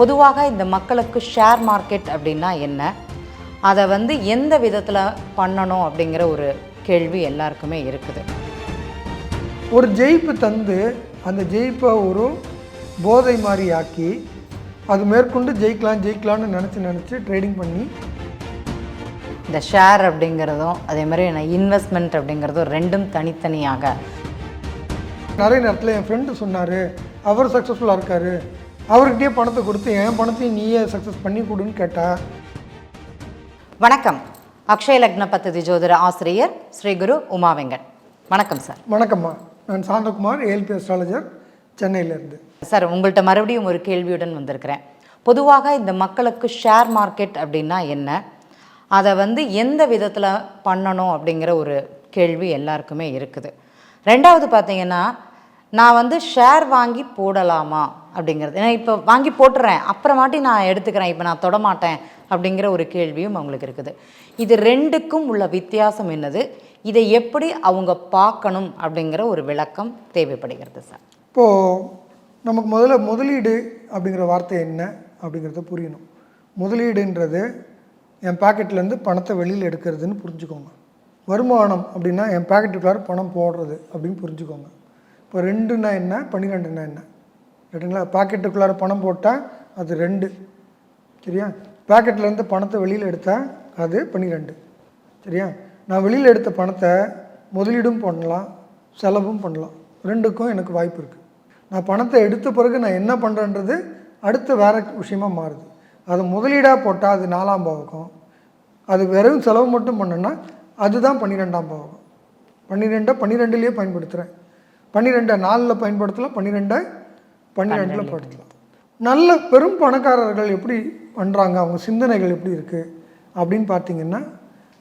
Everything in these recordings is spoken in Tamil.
பொதுவாக இந்த மக்களுக்கு ஷேர் மார்க்கெட் அப்படின்னா என்ன? அதை வந்து எந்த விதத்தில் பண்ணணும் அப்படிங்கிற ஒரு கேள்வி எல்லாருக்குமே இருக்குது. ஒரு ஜெயிப்பு தந்து அந்த ஜெயிப்பை ஒரு போதை மாதிரி ஆக்கி அது மேற்கொண்டு ஜெயிக்கலாம் ஜெயிக்கலாம்னு நினச்சி நினச்சி ட்ரேடிங் பண்ணி இந்த ஷேர் அப்படிங்கிறதும் அதே மாதிரி இன்வெஸ்ட்மெண்ட் அப்படிங்கிறதும் ரெண்டும் தனித்தனியாக. நிறைய நேரத்தில் என் ஃப்ரெண்டு சொன்னார் அவர் சக்ஸஸ்ஃபுல்லாக இருக்கார். அவர்கிட்டயே பணத்தை கொடுத்து என் பணத்தையும் நீயே சக்ஸஸ் பண்ணி கொடுன்னு கேட்டா? வணக்கம். அக்ஷய லக்ன பத்ததி ஜோதிட ஆசிரியர் ஸ்ரீ குரு உமா வெங்கட். வணக்கம் சார். வணக்கம்மா. நான் சாந்தகுமார் ஏஎல்பி அஸ்ட்ராலஜர் சென்னையிலேருந்து. சார் உங்கள்கிட்ட மறுபடியும் ஒரு கேள்வியுடன் வந்திருக்கிறேன். பொதுவாக இந்த மக்களுக்கு ஷேர் மார்க்கெட் அப்படின்னா என்ன? அதை வந்து எந்த விதத்தில் பண்ணணும் அப்படிங்கிற ஒரு கேள்வி எல்லாருக்குமே இருக்குது. ரெண்டாவது பார்த்தீங்கன்னா நான் வந்து ஷேர் வாங்கி போடலாமா? அப்படிங்கிறது. ஏன்னா இப்போ வாங்கி போட்டுறேன். அப்புறமாட்டி நான் எடுத்துக்கிறேன். இப்போ நான் தொடமாட்டேன் அப்படிங்கிற ஒரு கேள்வியும் அவங்களுக்கு இருக்குது. இது ரெண்டுக்கும் உள்ள வித்தியாசம் என்னது? இதை எப்படி அவங்க பார்க்கணும் அப்படிங்கிற ஒரு விளக்கம் தேவைப்படுகிறது சார். இப்போது நமக்கு முதல்ல முதலீடு அப்படிங்கிற வார்த்தை என்ன அப்படிங்கிறத புரியணும். முதலீடுன்றது என் பாக்கெட்லேருந்து பணத்தை வெளியில் எடுக்கிறதுன்னு புரிஞ்சுக்கோங்க. வருமானம் அப்படின்னா என் பாக்கெட்டுக்குள்ளார பணம் போடுறது அப்படின்னு புரிஞ்சுக்கோங்க. இப்போ ரெண்டுன்னா என்ன? பன்னிரெண்டுன்னா என்ன? ரைட்டுங்களா பாக்கெட்டுக்குள்ளார பணம் போட்டால் அது ரெண்டு. சரியா? பாக்கெட்லேருந்து பணத்தை வெளியில் எடுத்தால் அது பன்னிரெண்டு. சரியா? நான் வெளியில் எடுத்த பணத்தை முதலீடும் பண்ணலாம் செலவும் பண்ணலாம். ரெண்டுக்கும் எனக்கு வாய்ப்பு இருக்குது நான் பணத்தை எடுத்த பிறகு நான் என்ன பண்ணுறேன்றது அடுத்த வேற விஷயமா மாறுது. அது முதலீடாக போட்டால் அது நாலாம் பாவகம். அது வெறும் செலவு மட்டும் பண்ணேன்னா அதுதான் பன்னிரெண்டாம் பாவகம். பன்னிரெண்டை பன்னிரெண்டுலேயே பயன்படுத்துகிறேன் பன்னிரெண்டை நாலில் பயன்படுத்தலாம் பன்னிரெண்டை பன்னிரெண்டில் படுத்தலாம் நல்ல பெரும் பணக்காரர்கள் எப்படி பண்ணுறாங்க அவங்க சிந்தனைகள் எப்படி இருக்குது அப்படின்னு பார்த்தீங்கன்னா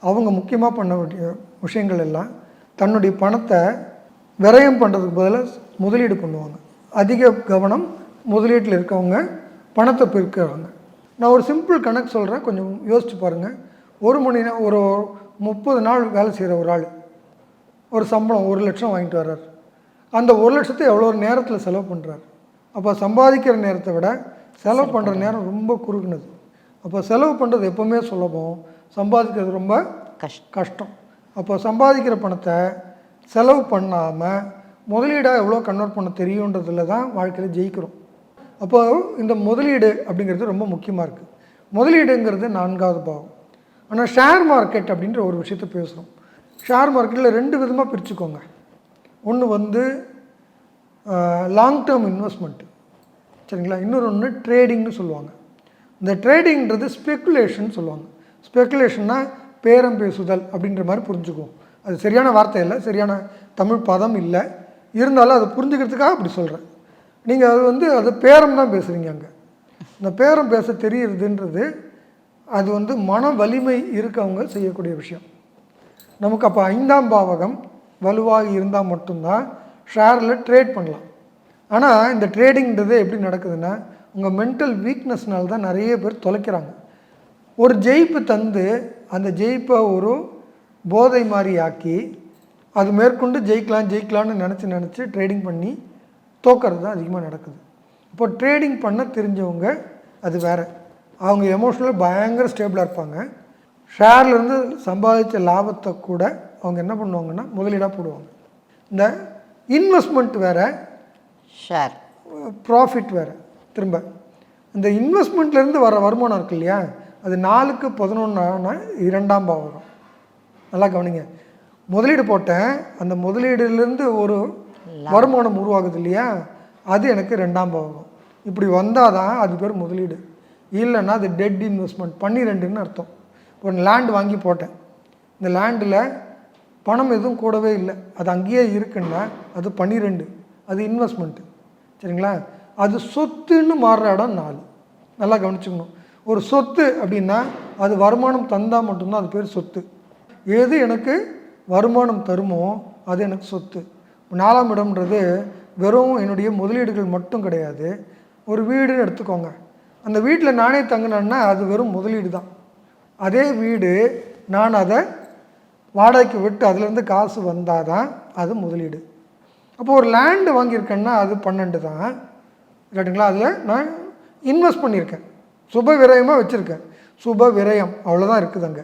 அவங்க முக்கியமாக பண்ண வேண்டிய விஷயங்கள் எல்லாம் தன்னுடைய பணத்தை விரயம் பண்ணுறதுக்கு பதிலாக முதலீடு பண்ணுவாங்க. அதிக கவனம் முதலீட்டில் இருக்கவங்க பணத்தை பெருக்கிறவங்க நான் ஒரு சிம்பிள் கணக்கு சொல்கிறேன் கொஞ்சம் யோசிச்சு பாருங்கள் ஒரு மணி நேரம் ஒரு முப்பது நாள் வேலை செய்கிற ஒரு ஆள் ஒரு சம்பளம் ஒரு லட்சம் வாங்கிட்டு வர்றார். அந்த ஒரு லட்சத்தை எவ்வளோ நேரத்தில் செலவு பண்ணுறாரு அப்போ சம்பாதிக்கிற நேரத்தை விட செலவு பண்ணுற நேரம் ரொம்ப குறுகுனது. அப்போ செலவு பண்ணுறது எப்போவுமே சுலபம். சம்பாதிக்கிறது ரொம்ப கஷ்டம். கஷ்டம். அப்போ சம்பாதிக்கிற பணத்தை செலவு பண்ணாமல் முதலீடாக எவ்வளோ கன்வெர்ட் பண்ண தெரியுன்றதுல தான் வாழ்க்கையில் ஜெயிக்கிறோம். அப்போ இந்த முதலீடு அப்படிங்கிறது ரொம்ப முக்கியமாக இருக்குது முதலீடுங்கிறது நான்காவது பாவம். ஆனால் ஷேர் மார்க்கெட் அப்படின்ற ஒரு விஷயத்த பேசுகிறோம் ஷேர் மார்க்கெட்டில் ரெண்டு விதமாக பிரிச்சுக்கோங்க. ஒன்று வந்து லாங் டேர்ம் இன்வெஸ்ட்மெண்ட் சரிங்களா? இன்னொரு ஒன்று ட்ரேடிங்னு சொல்லுவாங்க. இந்த ட்ரேடிங்கிறது ஸ்பெக்குலேஷன் சொல்லுவாங்க. ஸ்பெக்குலேஷன்னா பேரம் பேசுதல் அப்படின்ற மாதிரி புரிஞ்சுக்குவோம். அது சரியான வார்த்தை இல்லை சரியான தமிழ் பதம் இல்லை. இருந்தாலும் அதை புரிஞ்சுக்கிறதுக்காக அப்படி சொல்கிறேன் நீங்கள் அது வந்து அது பேரம் தான் பேசுகிறீங்க அங்கே. இந்த பேரம் பேச தெரியுறதுன்றது அது வந்து மன வலிமை இருக்கவங்க செய்யக்கூடிய விஷயம். நமக்கு அப்போ ஐந்தாம் பாவகம் வலுவாக இருந்தால் மட்டும்தான் ஷேரில் ட்ரேட் பண்ணலாம். ஆனால் இந்த ட்ரேடிங்கிறது எப்படி நடக்குதுன்னா உங்கள் மென்டல் வீக்னஸ்னால தான் நிறைய பேர் தொலைக்கிறாங்க. ஒரு ஜெயிப்பு தந்து அந்த ஜெயிப்பை ஒரு போதை மாதிரி ஆக்கி அது மேற்கொண்டு ஜெயிக்கலாம் ஜெயிக்கலாம்னு நினச்சி நினச்சி ட்ரேடிங் பண்ணி தோக்கிறது தான் அதிகமாக நடக்குது. இப்போ ட்ரேடிங் பண்ண தெரிஞ்சவங்க அது வேறு. அவங்க எமோஷ்னலாக பயங்கர ஸ்டேபிளாக இருப்பாங்க. ஷேர்லேருந்து சம்பாதிச்ச லாபத்தை கூட அவங்க என்ன பண்ணுவாங்கன்னா முதலீடாக போடுவாங்க. இந்த இன்வெஸ்ட்மெண்ட் வேறு. ஷேர் ப்ராஃபிட் வேறு. திரும்ப. இந்த இன்வெஸ்ட்மெண்ட்லேருந்து வர வருமானம் இருக்கு இல்லையா? அது நாலுக்கு பதினொன்றான இரண்டாம் பாவகம். நல்லா கவனிங்க. முதலீடு போட்டேன். அந்த முதலீடுலேருந்து ஒரு வருமானம் உருவாகுது இல்லையா? அது எனக்கு ரெண்டாம் பாவகம். இப்படி வந்தால் தான் அது பேர் முதலீடு. இல்லைன்னா அது டெட் இன்வெஸ்ட்மெண்ட். பன்னிரெண்டுன்னு அர்த்தம். ஒரு லேண்ட் வாங்கி போட்டேன். இந்த லேண்டில் பணம் எதுவும் கூடவே இல்லை. அது அங்கேயே இருக்குன்னா அது பன்னிரெண்டு அது இன்வெஸ்ட்மெண்ட்டு சரிங்களா? அது சொத்துன்னு மாறுற இடம் நாலு. நல்லா கவனிச்சுக்கணும். ஒரு சொத்து அப்படின்னா அது வருமானம் தந்தால் மட்டும்தான் அது பேர் சொத்து. எது எனக்கு வருமானம் தருமோ அது எனக்கு சொத்து. நாலாம் இடம்ன்றது வெறும் என்னுடைய முதலீடுகள் மட்டும் கிடையாது. ஒரு வீடுன்னு எடுத்துக்கோங்க. அந்த வீட்டில் நானே தங்கினேன்னா அது வெறும் முதலீடு தான் அதே வீடு நான் அதை வாடகைக்கு விட்டு அதுலேருந்து காசு வந்தால் தான் அது முதலீடு. அப்போ ஒரு லேண்டு வாங்கியிருக்கேன்னா அது பன்னெண்டு தான். ரைட்டுங்களா அதில் நான் இன்வெஸ்ட் பண்ணியிருக்கேன். சுப விரயமாக வச்சுருக்கேன். சுப விரயம். அவ்வளோதான் இருக்குது அங்கே.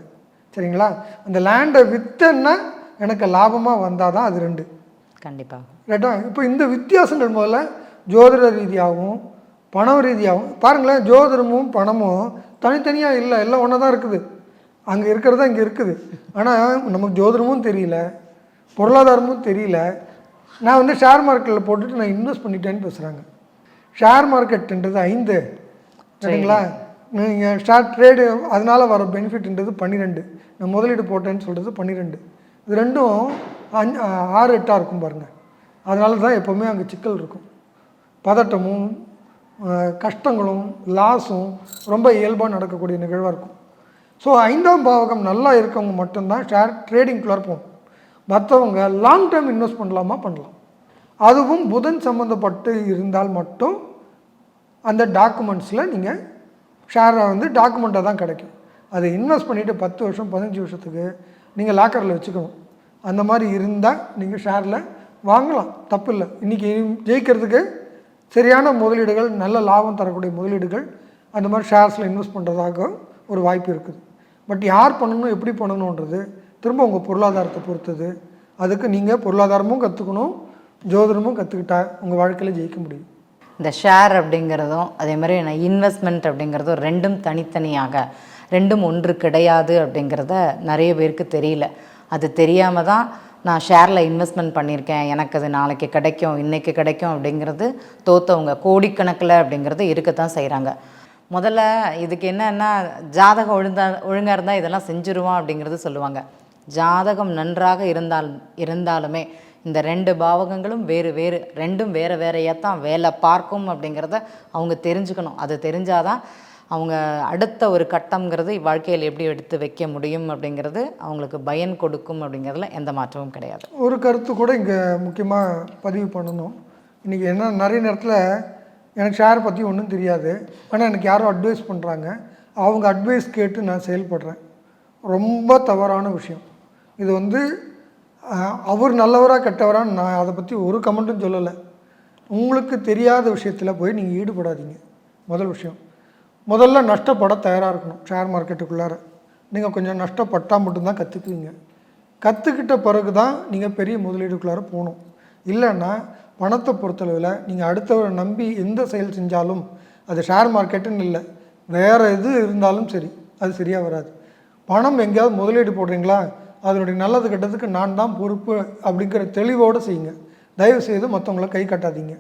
சரிங்களா? அந்த லேண்டை விற்றன்னா எனக்கு லாபமாக வந்தால் தான் அது ரெண்டு. கண்டிப்பாக ரைட்டா இப்போ இந்த வித்தியாசங்கள் முதல்ல ஜோதிட ரீதியாகவும் பணம் ரீதியாகவும் பாருங்களேன் ஜோதிடமும் பணமும் தனித்தனியாக இல்லை எல்லாம் ஒன்றா தான் இருக்குது. அங்கே இருக்கிறது இங்கே இருக்குது. ஆனால் நமக்கு ஜோதிடமும் தெரியல பொருளாதாரமும் தெரியல. நான் வந்து ஷேர் மார்க்கெட்டில் போட்டுட்டு நான் இன்வெஸ்ட் பண்ணிட்டேன்னு பேசுகிறாங்க ஷேர் மார்க்கெட்டுன்றது ஐந்து. சரிங்களா? நீங்கள் ஷேர் ட்ரேடு அதனால் வர பெனிஃபிட்ன்றது பன்னிரெண்டு. நான் முதலீடு போட்டேன்னு சொல்கிறது பன்னிரெண்டு. இது ரெண்டும் அஞ்சு ஆறு எட்டாக இருக்கும் பாருங்கள் அதனால தான் எப்போவுமே அங்கே சிக்கல் இருக்கும். பதட்டமும் கஷ்டங்களும் லாஸும் ரொம்ப இயல்பாக நடக்கக்கூடிய நிகழ்வாக இருக்கும். ஸோ ஐந்தாம் பாவகம் நல்லா இருக்கவங்க மட்டும்தான் ஷேர் ட்ரேடிங்குள்ளார போகணும். மற்றவங்க லாங் டேர்ம் இன்வெஸ்ட் பண்ணலாமா? பண்ணலாம். அதுவும் புதன் சம்மந்தப்பட்டு இருந்தால் மட்டும் அந்த டாக்குமெண்ட்ஸில் நீங்கள் ஷேரை வந்து டாக்குமெண்ட்டாக தான் கிடைக்கும். அதை இன்வெஸ்ட் பண்ணிவிட்டு பத்து வருஷம் பதினஞ்சு வருஷத்துக்கு நீங்கள் லாக்கரில் வச்சுக்கணும். அந்த மாதிரி இருந்தால் நீங்கள் ஷேரில் வாங்கலாம். தப்பு இல்லை. இன்றைக்கி ஜெயிக்கிறதுக்கு சரியான முதலீடுகள் நல்ல லாபம் தரக்கூடிய முதலீடுகள் அந்த மாதிரி ஷேர்ஸில் இன்வெஸ்ட் பண்ணுறதாகவும் ஒரு வாய்ப்பு இருக்குது. பட் யார் பண்ணணும் எப்படி பண்ணணுன்றது திரும்ப உங்கள் பொருளாதாரத்தை பொறுத்தது. அதுக்கு நீங்கள் பொருளாதாரமும் கற்றுக்கணும் ஜோதிடமும் கற்றுக்கிட்டா உங்கள் வாழ்க்கையில் ஜெயிக்க முடியும். இந்த ஷேர் அப்படிங்கிறதும் அதே மாதிரி நான் இன்வெஸ்ட்மெண்ட் அப்படிங்கிறதும் ரெண்டும் தனித்தனியாக ரெண்டும் ஒன்று கிடையாது அப்படிங்கிறத நிறைய பேருக்கு தெரியல. அது தெரியாமல் தான் நான் ஷேரில் இன்வெஸ்ட்மெண்ட் பண்ணியிருக்கேன். எனக்கு அது நாளைக்கு கிடைக்கும் இன்றைக்கி கிடைக்கும் அப்படிங்கிறது தோத்தவங்க கோடிக்கணக்கில் அப்படிங்கிறது இருக்கத்தான் செய்கிறாங்க முதல்ல இதுக்கு என்னன்னா ஜாதகம் ஒழுங்கா ஒழுங்காக இருந்தால் இதெல்லாம் செஞ்சுருவான் அப்படிங்கிறது சொல்லுவாங்க. ஜாதகம் நன்றாக இருந்தால் இருந்தாலுமே இந்த ரெண்டு பாவகங்களும் வேறு வேறு ரெண்டும் வேறு வேறையாக தான் வேலை பார்க்கும் அப்படிங்கிறத அவங்க தெரிஞ்சுக்கணும். அது தெரிஞ்சாதான் அவங்க அடுத்த ஒரு கட்டம்ங்கிறது வாழ்க்கையில் எப்படி எடுத்து வைக்க முடியும் அப்படிங்கிறது அவங்களுக்கு பயன் கொடுக்கும் அப்படிங்கிறதுல எந்த மாற்றமும் கிடையாது. ஒரு கருத்து கூட இங்கே முக்கியமாக பதிவு பண்ணணும். இன்றைக்கி என்ன நிறைய நேரத்தில் எனக்கு ஷேர் பற்றி ஒன்றும் தெரியாது. ஆனால் எனக்கு யாரோ அட்வைஸ் பண்ணுறாங்க அவங்க அட்வைஸ் கேட்டு நான் செயல்படுறேன். ரொம்ப தவறான விஷயம். இது வந்து அவர் நல்லவராக கெட்டவரான்னு நான் அதை பற்றி ஒரு கமெண்ட்டும் சொல்லலை. உங்களுக்கு தெரியாத விஷயத்தில் போய் நீங்கள் ஈடுபடாதீங்க. முதல் விஷயம். முதல்ல நஷ்டப்பட தயாராக இருக்கணும் ஷேர் மார்க்கெட்டுக்குள்ளார நீங்கள் கொஞ்சம் நஷ்டப்பட்டால் மட்டும்தான் கற்றுக்குவீங்க கற்றுக்கிட்ட பிறகு தான் நீங்கள் பெரிய முதலீடுக்குள்ளார போகணும். இல்லைன்னா பணத்தை பொறுத்தளவில் நீங்கள் அடுத்தவரை நம்பி எந்த செயல் செஞ்சாலும் அது ஷேர் மார்க்கெட்டுன்னு இல்லை. வேறு எது இருந்தாலும் சரி அது சரியாக வராது. பணம் எங்கேயாவது முதலீடு போடுறீங்களா? அதனுடைய நல்லது கெட்டதுக்கு நான் தான் பொறுப்பு அப்படிங்கிற தெளிவோடு செய்யுங்க. தயவு செய்து மற்றவங்கள கை கட்டாதீங்க.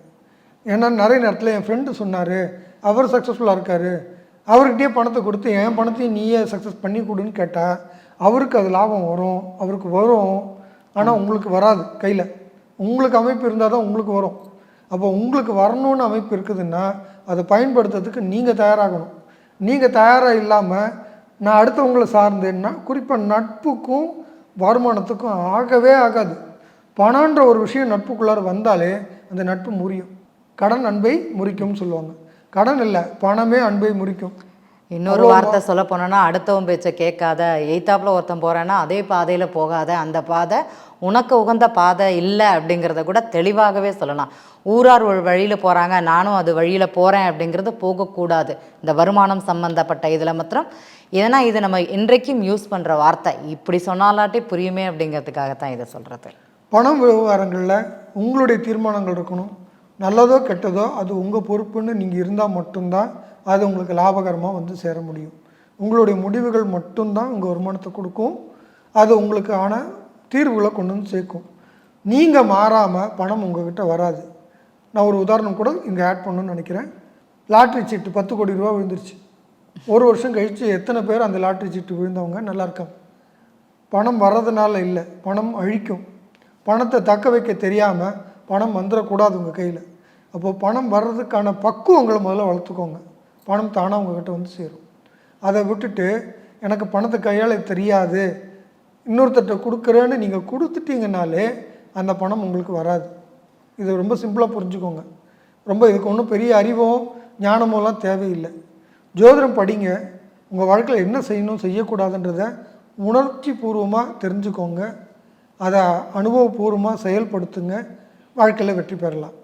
ஏன்னா நிறைய நேரத்தில் என் ஃப்ரெண்டு சொன்னார் அவர் சக்ஸஸ்ஃபுல்லாக இருக்கார். அவர்கிட்டயே பணத்தை கொடுத்து என் பணத்தையும் நீயே சக்ஸஸ் பண்ணி கொடுன்னு கேட்டால் அவருக்கு அது லாபம் வரும் அவருக்கு வரும். ஆனால் உங்களுக்கு வராது கையில். உங்களுக்கு அமைப்பு இருந்தால் தான் உங்களுக்கு வரும். அப்போ உங்களுக்கு வரணும்னு அமைப்பு இருக்குதுன்னா அதை பயன்படுத்துறதுக்கு நீங்கள் தயாராகணும். நீங்கள் தயாராக இல்லாமல் நான் அடுத்தவங்களை சார்ந்தேன்னா குறிப்பாக நட்புக்கும் வருமானத்துக்கும் ஆகவே ஆகாது. பணன்ற ஒரு விஷயம் நட்புக்குள்ளார வந்தாலே அந்த நட்பு முறியும். கடன் அன்பை முறிக்கும்னு சொல்லுவாங்க. கடன் இல்லை பணமே அன்பை முறிக்கும். இன்னொரு வார்த்தை சொல்ல போனோன்னா அடுத்தவன் பேச்சை கேட்காத எய்த்தாப்புல ஒருத்தன் போகிறான்னா அதே பாதையில் போகாத அந்த பாதை உனக்கு உகந்த பாதை இல்லை அப்படிங்கிறத கூட தெளிவாகவே சொல்லலாம். ஊரார் ஒரு வழியில் போகிறாங்க நானும் அது வழியில் போகிறேன் அப்படிங்கிறது போகக்கூடாது. இந்த வருமானம் சம்மந்தப்பட்ட இதில் மாத்திரம். ஏன்னா இது நம்ம இன்றைக்கும் யூஸ் பண்ணுற வார்த்தை. இப்படி சொன்னாலாட்டி புரியுமே அப்படிங்கிறதுக்காகத்தான் இதை சொல்கிறது பணம் விவகாரங்களில் உங்களுடைய தீர்மானங்கள் இருக்கணும். நல்லதோ கெட்டதோ அது உங்கள் பொறுப்புன்னு நீங்கள் இருந்தால் மட்டும்தான் அது உங்களுக்கு லாபகரமாக வந்து சேர முடியும். உங்களுடைய முடிவுகள் மட்டும்தான் உங்கள் வருமானத்தை கொடுக்கும். அது உங்களுக்கான தீர்வுகளை கொண்டு வந்து சேர்க்கும். நீங்கள் மாறாமல் பணம் உங்ககிட்ட வராது. நான் ஒரு உதாரணம் கூட இங்கே ஆட் பண்ணணும்னு நினைக்கிறேன். லாட்ரி சீட்டு பத்து கோடி ரூபா விழுந்துருச்சு. ஒரு வருஷம் கழித்து எத்தனை பேர் அந்த லாட்ரி சீட்டு விழுந்தவங்க? நல்லா இருக்காங்க. பணம் வர்றதுனால இல்லை பணம் அழிக்கும். பணத்தை தக்க வைக்க தெரியாமல் பணம் வந்துடக்கூடாது உங்கள் கையில். அப்போது பணம் வர்றதுக்கான பக்குவங்களை முதல்ல வளர்த்துக்கோங்க. பணம் தானாக உங்ககிட்ட வந்து சேரும். அதை விட்டுட்டு எனக்கு பணத்தை கையால் தெரியாது. இன்னொருத்தர்கிட்ட கொடுக்குறேன்னு நீங்கள் கொடுத்துட்டீங்கனாலே அந்த பணம் உங்களுக்கு வராது. இது ரொம்ப சிம்பிளாக புரிஞ்சுக்கோங்க. ரொம்ப இதுக்கு ஒன்றும் பெரிய அறிவோ ஞானமோலாம் தேவையில்லை. ஜோதிடம் படிங்க. உங்கள் வாழ்க்கையில் என்ன செய்யணும் செய்யக்கூடாதுன்றத உணர்ச்சி பூர்வமாக தெரிஞ்சுக்கோங்க. அதை அனுபவபூர்வமாக செயல்படுத்துங்க. வாழ்க்கையில் வெற்றி பெறலாம்.